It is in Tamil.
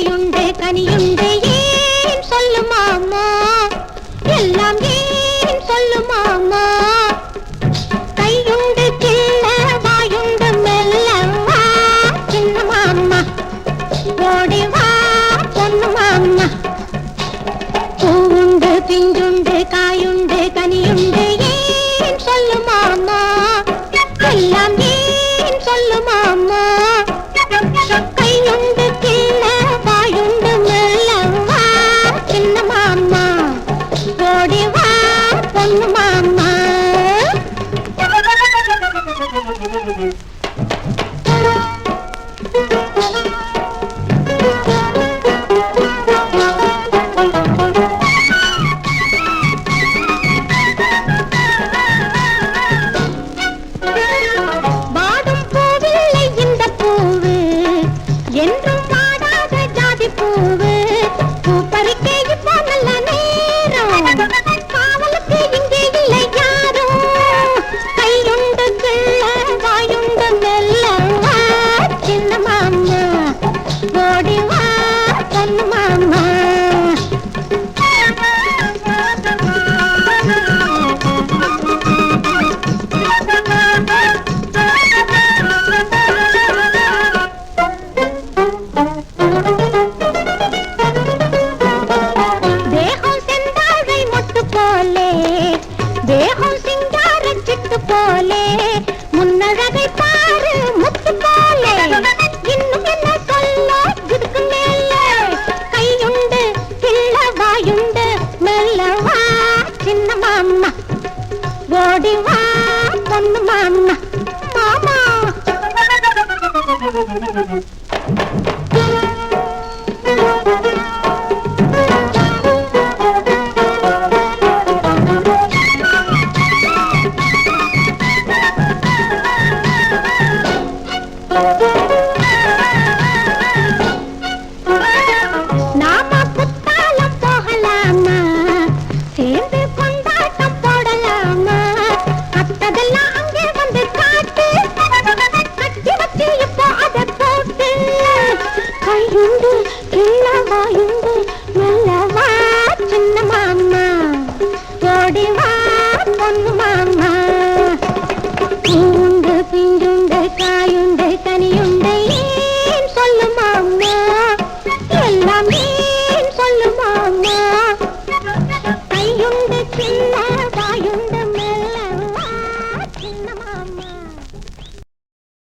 காயுண்டு கனியுண்டு ஏன் சொல்லுமாமா எல்லாம் ஏன் சொல்லுமாமா கையுண்டு கிள்ள வாயுண்டு மெல்ல வா சின்ன மாமா பூவுண்டு பிஞ்சுண்டு காயுண்டு கனியுண்டு ¿Quién? ஓடி வா பொண்ணு மாமா Thank you. Whee!